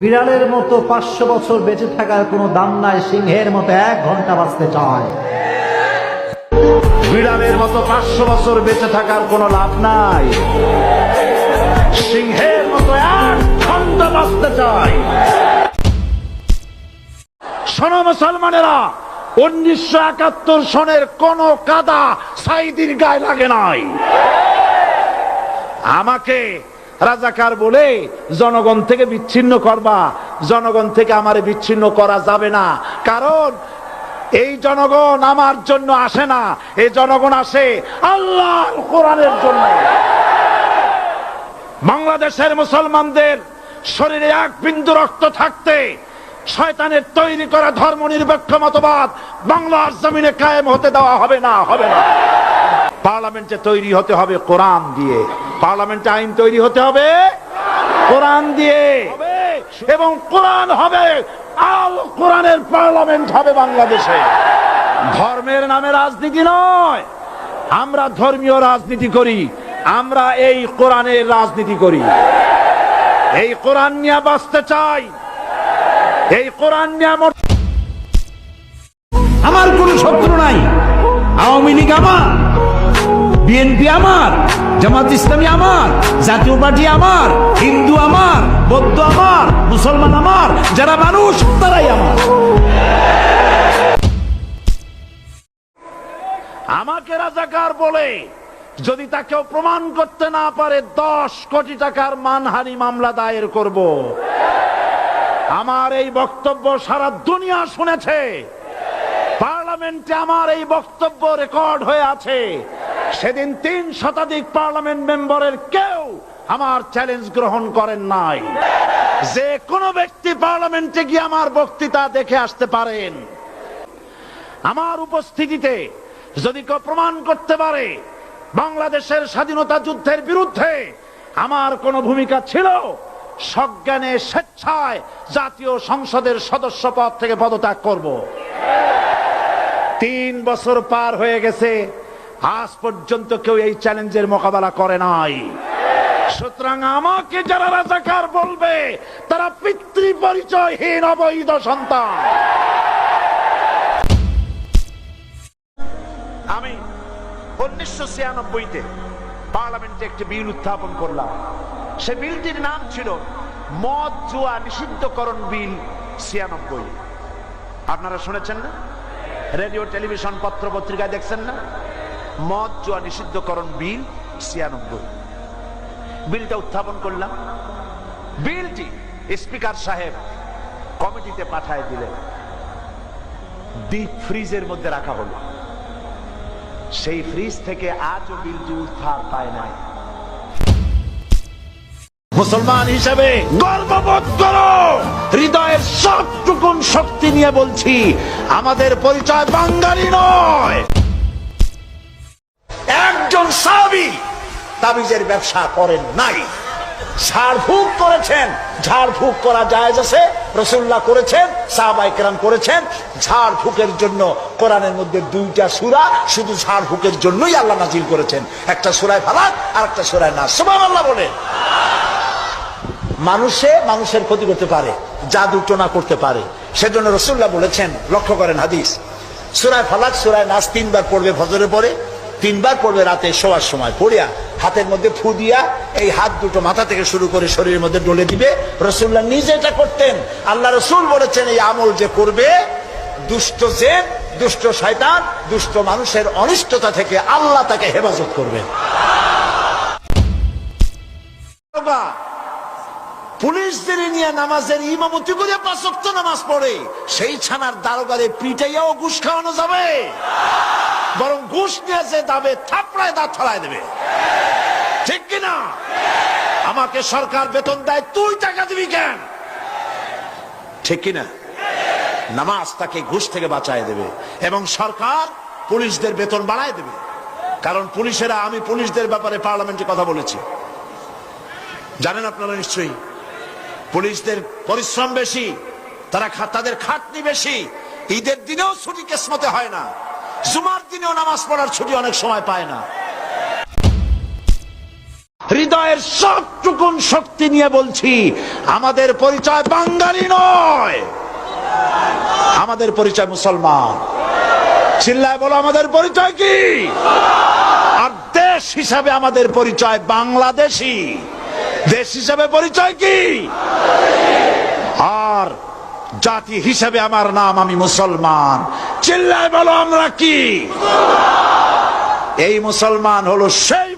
বিড়ালের মতো পাঁচশো বছর বেঁচে থাকার কোনো দাম নাই, সিংহের মতো এক ঘণ্টা বাঁচতে চায়। বিড়ালের মতো পাঁচশো বছর বেঁচে থাকার কোনো লাভ নাই, সিংহের মতো এক ঘণ্টা বাঁচতে চায়। শোনো মুসলমানেরা, উনিশশো একাত্তর সনের কোন কাদা সাইদির গায়ে লাগে নাই। আমাকে রাজাকার বলে জনগণ থেকে বিচ্ছিন্ন করবা। জনগণ থেকে আমারে বিচ্ছিন্ন করা যাবে না। কারণ এই জনগণ আমার জন্য আসে না। এই জনগণ আসে আল্লাহর কোরআনের জন্য। বাংলাদেশের মুসলমানদের শরীরে এক বিন্দু রক্ত থাকতে শয়তানের তৈরি করা ধর্ম নিরপেক্ষ মতবাদ বাংলার জমিনে কায়েম হতে দেওয়া হবে না হবে না। পার্লামেন্টে তৈরি হতে হবে কোরআন দিয়ে। পার্লামেন্টে আইন তৈরি হতে হবে। কোরআন দিয়ে। এবং কোরআন হবে আল কোরআনের পার্লামেন্ট হবে বাংলাদেশে। ধর্মের নামে রাজনীতি নয়। আমরা ধর্মীয় রাজনীতি করি আমরা এই কোরআনের রাজনীতি করি। এই কোরআন নিয়ে বাঁচতে চাই। এই কোরআন নিয়ে আমার আমার কোনো শত্রু নাই। আওয়ামী লীগ আমার বিএনপি আমার। জামাত ইসলামী আমার, জাতীয় পার্টি আমার, হিন্দু আমার, বৌদ্ধ আমার, মুসলমান আমার, যারা মানুষ তারাই আমার। আমাকে রাজাকার বলে, যদি তাকেও প্রমাণ করতে না পারে, দশ কোটি টাকার মানহানি মামলা দায়ের করব। আমার এই বক্তব্য সারা দুনিয়া শুনেছে। পার্লামেন্টে আমার এই বক্তব্য রেকর্ড হয়ে আছে। সেদিন তিন শতাধিক পার্লামেন্ট মেম্বারের কেউ আমার চ্যালেঞ্জ গ্রহণ করেন নাই। যে কোনো ব্যক্তি পার্লামেন্টে গিয়ে আমার বক্তৃতা দেখে আসতে পারেন। আমার উপস্থিতিতে যদি কেউ প্রমাণ করতে পারে, বাংলাদেশের স্বাধীনতা যুদ্ধের বিরুদ্ধে আমার কোনো ভূমিকা ছিল, সজ্ঞানে স্বেচ্ছায় জাতীয় সংসদের সদস্য পদ থেকে পদত্যাগ করব। তিন বছর পার হয়ে গেছে আজ পর্যন্ত কেউ এই চ্যালেঞ্জের মোকাবেলা করে নাই। সুতরাং আমাকে যারা রাজাকার বলবে, তারা পিতৃ পরিচয়হীন অবৈধ সন্তান। আমি উনিশশো ছিয়ানব্বইতে পার্লামেন্টে একটি বিল উত্থাপন করলাম। সে বিলটির নাম ছিল মদ, জুয়া, নিষিদ্ধকরণ বিল ছিয়ানব্বই। আপনারা শুনেছেন না? রেডিও, টেলিভিশন, পত্র পত্রিকায় দেখছেন না? মদ, জুয়া, নিষিদ্ধকরণ, বিল, ছিয়ানব্বই। বিলটা উত্থাপন করলাম। বিলটি স্পিকার সাহেব কমিটিতে পাঠায় দিলেন। ডিপ ফ্রিজের মধ্যে রাখা হলো। সেই ফ্রিজ থেকে আজও বিলটি উদ্ধার পায় নাই। মুসলমান হিসাবে গর্ববোধ করো। হৃদয়ের সবটুকুন শক্তি নিয়ে বলছি, আমাদের পরিচয় বাঙালি নয়। তাবিজের ব্যবসা করেন নাই। ঝাড়ফুঁক করেছেন। ঝাড়ফুঁক করা আছে। রসুল্লাহ করেছেন সাহাবাইকেরাম করেছেন। ঝাড়ফুঁকের জন্য কোরআনের মধ্যে দুইটা সুরা, শুধু ঝাড়ফুঁকের জন্যই আল্লাহ নাজিল করেছেন। একটা সুরায় ফালাক আর একটা সুরায় না আল্লাহ বলে মানুষে মানুষের ক্ষতি করতে পারে, জাদু টোনা করতে পারে। সেজন্য রসুল্লাহ বলেছেন, লক্ষ্য করেন হাদিস। সুরায় ফালাক সুরায় নাচ তিনবার পড়বে ফজরে পরে তিনবার পড়বে রাতে শোয়ার সময়। পড়িয়া হাতের মধ্যে ফু দিয়া এই হাত দুটো মাথা থেকে শুরু করে শরীরের মধ্যে ডলে দিবে। রসুল্লাহ নিজে এটা করতেন। আল্লাহ রসুল বলেছেন, এই আমল যে করবে, দুষ্ট যে, দুষ্ট শয়তান, দুষ্ট মানুষের অনিষ্টতা থেকে আল্লাহ তাকে হেফাজত করবেন পুলিশদের নিয়ে নামাজের ইমামতি করে পাঁচ ওয়াক্ত নামাজ পড়ে, সেই ছানার দারোগারে পিটাইয়াও ঘুষ খাওয়ানো যাবে। বরং ঘুষ নিয়ে যে দাবে, থাপড়ায় দাঁত ফলায় দেবে। ঠিক কিনা আমাকে সরকার বেতন দেয়, তুই টাকা দিবি কেন? ঠিক কিনা নামাজ তাকে ঘুষ থেকে বাঁচায় দেবে এবং সরকার পুলিশদের বেতন বাড়ায় দেবে। কারণ পুলিশেরা, আমি পুলিশদের ব্যাপারে পার্লামেন্টে কথা বলেছি। জানেন আপনারা নিশ্চয়ই, পুলিশদের পরিশ্রম বেশি, তারা তাদের খাটনি বেশি। ঈদের দিনেও ছুটি কেসমতে হয় না। জুমার দিনেও নামাজ পড়ার ছুটি অনেক সময় পায় না। হৃদয়ের সবটুকুন শক্তি নিয়ে বলছি, আমাদের পরিচয় বাঙালি নয়। আমাদের পরিচয় মুসলমান। চিল্লায় বলো, আমাদের পরিচয় কি? আর দেশ হিসাবে আমাদের পরিচয় বাংলাদেশি। দেশ হিসাবে পরিচয় কি? জাতি হিসেবে আমার নাম আমি মুসলমান। চিল্লায় বলো আমরা কি? এই মুসলমান হলো সেই